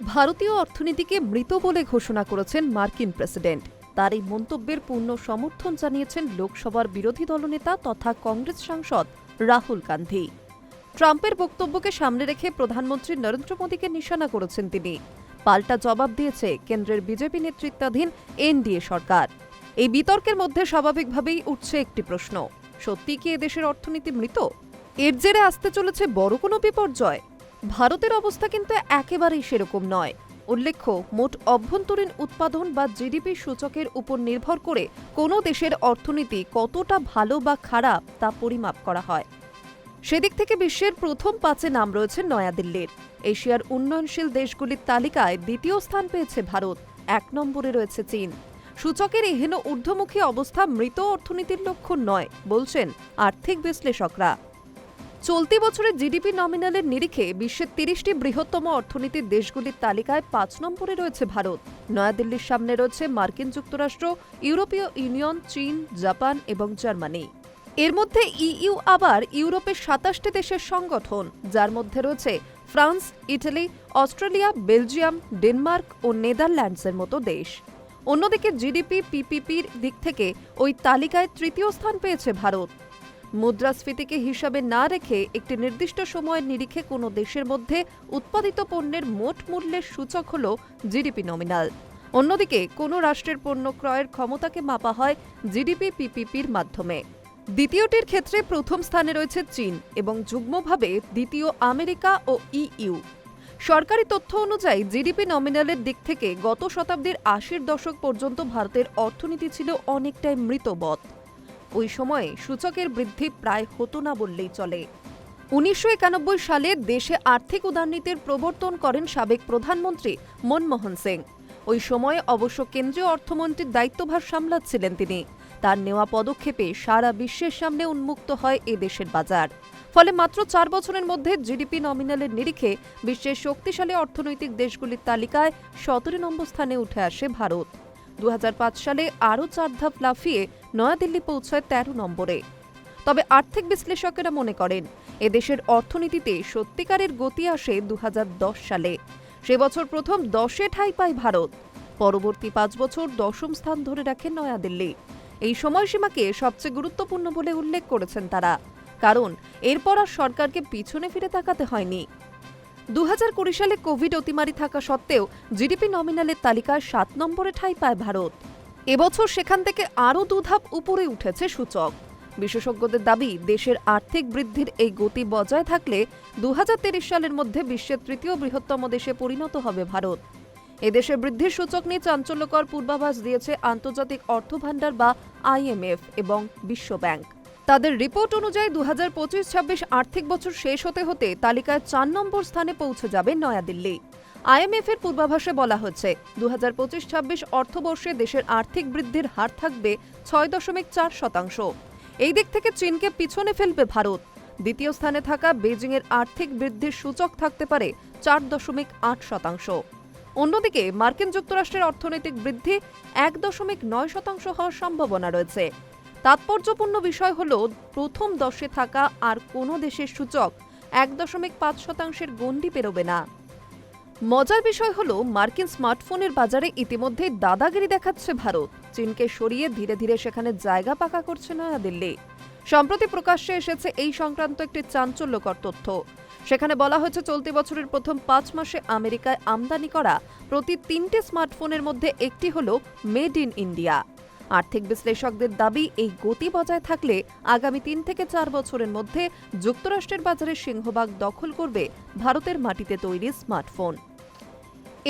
ভারতীয় অর্থনীতিকে মৃত বলে ঘোষণা করেছেন মার্কিন প্রেসিডেন্ট। তার এই মন্তব্যের পূর্ণ সমর্থন জানিয়েছেন লোকসভার বিরোধী দলনেতা তথা কংগ্রেস সাংসদ রাহুল গান্ধী। ট্রাম্পের বক্তব্যকে সামনে রেখে প্রধানমন্ত্রী নরেন্দ্র মোদীকে নিশানা করেছেন তিনি। পাল্টা জবাব দিয়েছে কেন্দ্রের বিজেপি নেতৃত্বাধীন এনডিএ সরকার। এই বিতর্কের মধ্যে স্বাভাবিকভাবেই উঠছে একটি প্রশ্ন সত্যি কি এদেশের অর্থনীতি মৃত? এর জেরে আসতে চলেছে বড় কোনো বিপর্যয়? ভারতের অবস্থা কিন্তু একেবারেই সেরকম নয়। উল্লেখ্য, মোট অভ্যন্তরীণ উৎপাদন বা জিডিপি সূচকের উপর নির্ভর করে কোনো দেশের অর্থনীতি কতটা ভালো বা খারাপ তা পরিমাপ করা হয়। সেদিক থেকে বিশ্বের প্রথম পাঁচে নাম রয়েছে নয়াদিল্লির। এশিয়ার উন্নয়নশীল দেশগুলির তালিকায় দ্বিতীয় স্থান পেয়েছে ভারত, এক নম্বরে রয়েছে চীন। সূচকের এহেন ঊর্ধ্বমুখী অবস্থা মৃত অর্থনীতির লক্ষণ নয়, বলছেন আর্থিক বিশ্লেষকরা। চলতি বছরের জিডিপি নমিনালের নিরিখে বিশ্বের তিরিশটি বৃহত্তম অর্থনীতির দেশগুলির তালিকায় পাঁচ নম্বরে রয়েছে ভারত। নয়াদিল্লির সামনে রয়েছে মার্কিন যুক্তরাষ্ট্র, ইউরোপীয় ইউনিয়ন, চীন, জাপান এবং জার্মানি। এর মধ্যে ইইউ আবার ইউরোপের সাতাশটি দেশের সংগঠন, যার মধ্যে রয়েছে France, Italy, Australia, Belgium, Denmark ও নেদারল্যান্ডসের মতো দেশ। অন্যদিকে জিডিপি, পিপিপির দিক থেকে ওই তালিকায় তৃতীয় স্থান পেয়েছে ভারত। মুদ্রাস্ফীতিকে হিসাবে না রেখে একটি নির্দিষ্ট সময়ের নিরিখে কোনো দেশের মধ্যে উৎপাদিত পণ্যের মোট মূল্যের সূচক হল জিডিপি নমিনাল অন্যদিকে, কোনো রাষ্ট্রের পণ্য ক্রয়ের ক্ষমতাকে মাপা হয় জিডিপি পিপিপির মাধ্যমে। দ্বিতীয়টির ক্ষেত্রে প্রথম স্থানে রয়েছে চীন এবং যুগ্মভাবে দ্বিতীয় আমেরিকা ও ইইউ। সরকারি তথ্য অনুযায়ী, জিডিপি নমিনালের দিক থেকে গত শতাব্দীর আশির দশক পর্যন্ত ভারতের অর্থনীতি ছিল অনেকটাই মৃতবৎ ওই সময়ে সূচকের বৃদ্ধি প্রায় হতো না বললেই চলে। উনিশশো একানব্বই সালে দেশে আর্থিক উদারনীতির প্রবর্তন করেন সাবেক প্রধানমন্ত্রী মনমোহন সিং। ওই সময়ে অবশ্য কেন্দ্রীয় অর্থমন্ত্রীর দায়িত্বভার সামলাচ্ছিলেন তিনি। তার নেওয়া পদক্ষেপে সারা বিশ্বের সামনে উন্মুক্ত হয় এ দেশের বাজার। ফলে মাত্র চার বছরের মধ্যে জিডিপি নমিনালের নিরিখে বিশ্বের শক্তিশালী অর্থনৈতিক দেশগুলির তালিকায় সতেরো নম্বর স্থানে উঠে আসে ভারত। দু হাজার পাঁচ সালে আরও চার ধাপ লাফিয়ে নয়াদিল্লি পৌঁছায় তেরো নম্বরে। তবে আর্থিক বিশ্লেষকেরা মনে করেন, এদেশের অর্থনীতিতে সত্যিকারের গতি আসে দু হাজার দশ সালে। সে বছর প্রথম দশে ঠাই পায় ভারত। পরবর্তী পাঁচ বছর দশম স্থান ধরে রাখে নয়াদিল্লি। এই সময়সীমাকে সবচেয়ে গুরুত্বপূর্ণ বলে উল্লেখ করেছেন তারা। কারণ, এরপর আর সরকারকে পিছনে ফিরে তাকাতে হয়নি। দু হাজার কুড়ি সালে কোভিড অতিমারি থাকা সত্ত্বেও জিডিপি নমিনালের তালিকায় সাত নম্বরে ঠাঁই পায় ভারত। এবছর সেখান থেকে আরও দুধাপ উপরে উঠেছে সূচক। বিশেষজ্ঞদের দাবি, দেশের আর্থিক বৃদ্ধির এই গতি বজায় থাকলে দু সালের মধ্যে বিশ্বের তৃতীয় বৃহত্তম দেশে পরিণত হবে ভারত। এদেশে বৃদ্ধির সূচক নিয়ে চাঞ্চল্যকর পূর্বাভাস দিয়েছে আন্তর্জাতিক অর্থভাণ্ডার বা আইএমএফ এবং বিশ্বব্যাংক তাদের রিপোর্ট অনুযায়ী দু হাজার পঁচিশ ছাব্বিশ আর্থিক বছর শেষ হতে হতে তালিকায় চার নম্বর স্থানে পৌঁছে যাবে নয়াদিল্লি। আইএমএফ এর পূর্বাভাসে বলা হচ্ছে দু হাজার পঁচিশ ছাব্বিশ অর্থবর্ষে দেশের আর্থিক বৃদ্ধির হার থাকবে ছয় দশমিক চার শতাংশ। এই দিক থেকে চীনকে পিছনে ফেলবে ভারত। দ্বিতীয় স্থানে থাকা বেজিংয়ের আর্থিক বৃদ্ধির সূচক থাকতে পারে চার দশমিক আট শতাংশ। অন্যদিকে মার্কিন যুক্তরাষ্ট্রের অর্থনৈতিক বৃদ্ধি এক দশমিক নয় শতাংশ হওয়ার সম্ভাবনা রয়েছে। তাৎপর্যপূর্ণ বিষয় হল, প্রথম দশে থাকা আর কোনো দেশের সূচক এক দশমিক পাঁচ শতাংশের গণ্ডি পেরোবে না। মজার বিষয় হল, মার্কিন স্মার্টফোনের বাজারে ইতিমধ্যে দাদাগিরি দেখাচ্ছে ভারত। চীনকে সরিয়ে ধীরে ধীরে সেখানে জায়গা পাকা করছে নয়াদিল্লি সম্প্রতি প্রকাশ্যে এসেছে এই সংক্রান্ত একটি চাঞ্চল্যকর তথ্য। সেখানে বলা হয়েছে, চলতি বছরের প্রথম পাঁচ মাসে আমেরিকায় আমদানি করা প্রতি তিনটে স্মার্টফোনের মধ্যে একটি হল মেড ইন ইন্ডিয়া। আর্থিক বিশ্লেষকদের দাবি, এই গতি বজায় থাকলে আগামী তিন থেকে চার বছরের মধ্যে যুক্তরাষ্ট্রের বাজারে সিংহভাগ দখল করবে ভারতের মাটিতে তৈরি স্মার্টফোন।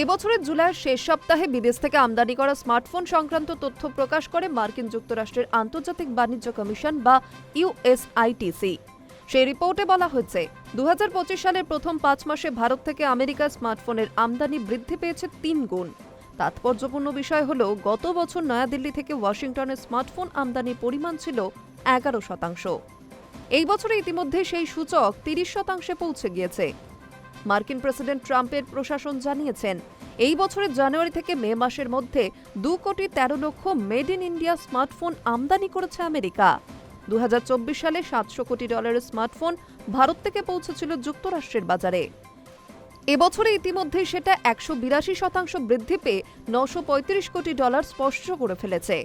এবছরের জুলাইয়ের শেষ সপ্তাহে বিদেশ থেকে আমদানি করা স্মার্টফোন সংক্রান্ত তথ্য প্রকাশ করে মার্কিন যুক্তরাষ্ট্রের আন্তর্জাতিক বাণিজ্য কমিশন বা ইউএসআইটিসি সেই রিপোর্টে বলা হয়েছে দু হাজার পঁচিশ সালের প্রথম পাঁচ মাসে ভারত থেকে আমেরিকার স্মার্টফোনের আমদানি বৃদ্ধি পেয়েছে তিন গুণ। তাৎপর্যপূর্ণ বিষয় হল, গত বছর নয়াদিল্লি থেকে ওয়াশিংটনের স্মার্টফোন আমদানির পরিমাণ ছিল এগারো শতাংশ। এই বছরে ইতিমধ্যে সেই সূচক তিরিশ শতাংশে পৌঁছে গিয়েছে। মার্কিন প্রেসিডেন্ট ট্রাম্পের প্রশাসন জানিয়েছেন, এই বছরের জানুয়ারি থেকে মে মাসের মধ্যে দু কোটি তেরো লক্ষ মেড ইন ইন্ডিয়া স্মার্টফোন আমদানি করেছে আমেরিকা। দু হাজার চব্বিশ সালে সাতশো কোটি ডলারের স্মার্টফোন ভারত থেকে পৌঁছেছিল যুক্তরাষ্ট্রের বাজারে। এবছরে ইতিমধ্যে সেটা একশো বিরাশি শতাংশ বৃদ্ধি পেয়ে নশো পঁয়ত্রিশ কোটি ডলার স্পষ্ট করে ফেলেছে।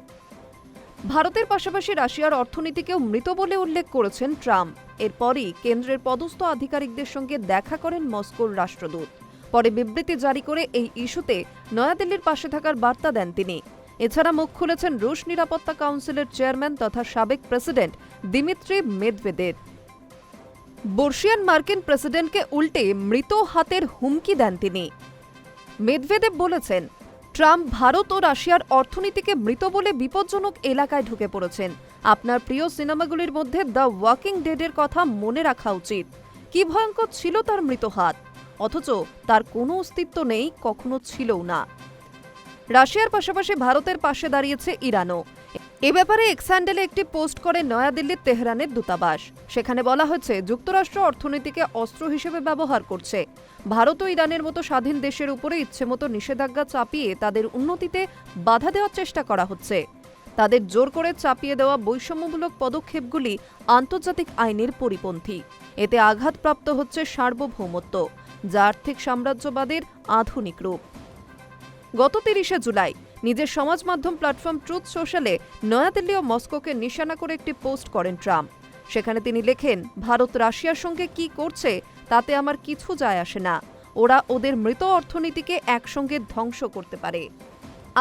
ভারতের পাশাপাশি রাশিয়ার অর্থনীতিকেও মৃত বলে উল্লেখ করেছেন ট্রাম্প। এরপরই কেন্দ্রের পদস্থ আধিকারিকদের সঙ্গে দেখা করেন মস্কোর রাষ্ট্রদূত। পরে বিবৃতি জারি করে এই ইস্যুতে নয়াদিল্লির পাশে থাকার বার্তা দেন তিনি। এছাড়া মুখ খুলেছেন রুশ নিরাপত্তা কাউন্সিলের চেয়ারম্যান তথা সাবেক প্রেসিডেন্ট দিমিত্রি মেদভেদের বর্ষিয়ান মার্কিন প্রেসিডেন্টকে উল্টে মৃত হাতের হুমকি দেন তিনি। মেদভেদেব বলেছেন, ট্রাম্প ভারত ও রাশিয়ার অর্থনীতিকে মৃত বলে বিপজ্জনক এলাকায় ঢুকে পড়েছেন। আপনার প্রিয় সিনেমাগুলির মধ্যে দ্য ওয়াকিং ডেডের কথা মনে রাখা উচিত। কি ভয়ঙ্কর ছিল তার মৃত হাত? অথচ তার কোনো অস্তিত্ব নেই, কখনো ছিলও না। রাশিয়ার পাশাপাশি ভারতের পাশে দাঁড়িয়েছে ইরানও। এ ব্যাপারে এক্স্যান্ডেলে একটি পোস্ট করে নয়াদিল্লির তেহরানের দূতাবাস। সেখানে বলা হয়েছে যুক্তরাষ্ট্র অর্থনীতিকে অস্ত্র হিসেবে ব্যবহার করছে। ভারত ও ইরানের মতো স্বাধীন দেশের উপরে ইচ্ছেমতো নিষেধাজ্ঞা চাপিয়ে তাদের উন্নতিতে বাধা দেওয়ার চেষ্টা করা হচ্ছে। তাদের জোর করে চাপিয়ে দেওয়া বৈষম্যমূলক পদক্ষেপগুলি আন্তর্জাতিক আইনের পরিপন্থী। এতে আঘাতপ্রাপ্ত হচ্ছে সার্বভৌমত্ব, যা আর্থিক সাম্রাজ্যবাদের আধুনিক রূপ। গত তিরিশে জুলাই নিজের সমাজ মাধ্যম প্ল্যাটফর্ম ট্রুথ সোশ্যালে নয়াদিল্লি ও মস্কোকে নিশানা করে একটি পোস্ট করেন ট্রাম্প। সেখানে তিনি লেখেন, ভারত রাশিয়ার সঙ্গে কি করছে তাতে আমার কিছু যায় আসে না। ওরা ওদের মৃত অর্থনীতিকে একসঙ্গে ধ্বংস করতে পারে।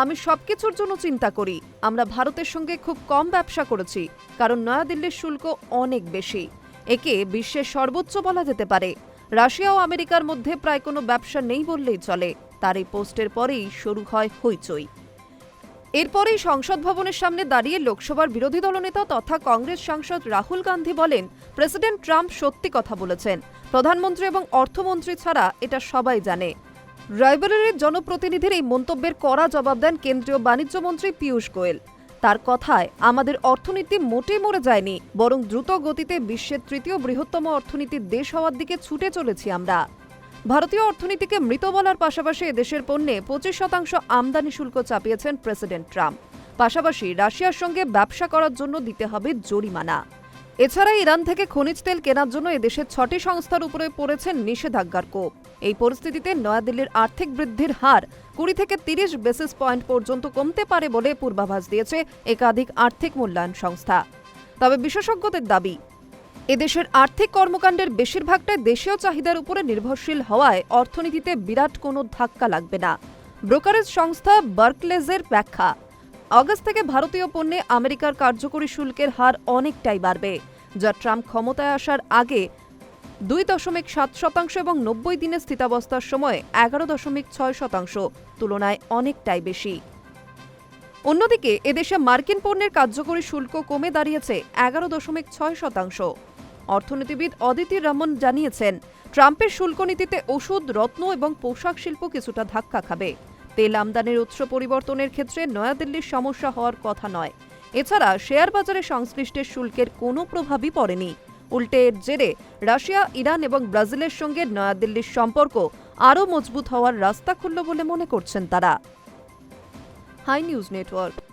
আমি সবকিছুর জন্য চিন্তা করি। আমরা ভারতের সঙ্গে খুব কম ব্যবসা করেছি, কারণ নয়াদিল্লির শুল্ক অনেক বেশি। একে বিশ্বের সর্বোচ্চ বলা যেতে পারে। রাশিয়া ও আমেরিকার মধ্যে প্রায় কোনো ব্যবসা নেই বললেই চলে। তার এই পোস্টের পরেই শুরু হয় হইচই। এরপরেই সংসদ ভবনের সামনে দাঁড়িয়ে লোকসভার বিরোধী দলনেতা তথা কংগ্রেস সাংসদ রাহুল গান্ধী বলেন, প্রেসিডেন্ট ট্রাম্প সত্যি কথা বলেছেন। প্রধানমন্ত্রী এবং অর্থমন্ত্রী ছাড়া এটা সবাই জানে। রাইবেরির জনপ্রতিনিধির এই মন্তব্যের কড়া জবাব দেন কেন্দ্রীয় বাণিজ্য মন্ত্রী পীয়ূষ গোয়েল। তার কথায়, আমাদের অর্থনীতি মোটে মরে যায়নি, বরং দ্রুত গতিতে বিশ্বের তৃতীয় বৃহত্তম অর্থনীতির দেশ হওয়ার দিকে ছুটে চলেছি আমরা। ভারতীয় অর্থনীতিকে মৃত বলার পাশাপাশি এদেশের পণ্যে পঁচিশ শতাংশ আমদানি শুল্ক চাপিয়েছেন প্রেসিডেন্ট ট্রাম্প। পাশাপাশি রাশিয়ার সঙ্গে ব্যবসা করার জন্য দিতে হবে জরিমানা। এছাড়া ইরান থেকে খনিজ তেল কেনার জন্য এদেশের ছটি সংস্থার উপরে পড়েছে নিষেধাজ্ঞার কোপ। এই পরিস্থিতিতে নয়াদিল্লির আর্থিক বৃদ্ধির হার কুড়ি থেকে তিরিশ বেসিস পয়েন্ট পর্যন্ত কমতে পারে বলে পূর্বাভাস দিয়েছে একাধিক আর্থিক মূল্যায়ন সংস্থা। তবে বিশেষজ্ঞদের দাবি এদেশের আর্থিক কর্মকাণ্ডের বেশিরভাগটাই দেশীয় চাহিদার উপরে নির্ভরশীল হওয়ায় অর্থনীতিতে বিরাট কোনো ধাক্কা লাগবে না। ব্রোকারেজ সংস্থা বার্কলেজের ব্যাখ্যা অগস্ট থেকে ভারতীয় পণ্যে আমেরিকার কার্যকরী শুল্কের হার অনেকটাই বাড়বে, যা ট্রাম্প ক্ষমতায় আসার আগে দুই দশমিক সাত শতাংশ এবং নব্বই দিনের স্থিতাবস্থার সময় এগারো দশমিক ছয় শতাংশ, তুলনায় অনেকটাই বেশি। অন্যদিকে এদেশে মার্কিন পণ্যের কার্যকরী শুল্ক কমে দাঁড়িয়েছে এগারো দশমিক ছয় শতাংশ। অর্থনীতিবিদ অদিতি রমন জানিয়েছেন, ট্রাম্পের শুল্ক নীতিতে ওষুধ, রত্ন এবং পোশাক শিল্প কিছুটা ধাক্কা খাবে। তেল আমদানির উৎস পরিবর্তনের ক্ষেত্রে নয়াদিল্লির সমস্যা হওয়ার কথা নয়। এছাড়া শেয়ার বাজারে সংশ্লিষ্টের শুল্কের কোনো প্রভাবই পড়েনি। উল্টে এর জেরে রাশিয়া, ইরান এবং ব্রাজিলের সঙ্গে নয়াদিল্লির সম্পর্ক আরও মজবুত হওয়ার রাস্তা খুলল বলে মনে করছেন তারা। Hi news network.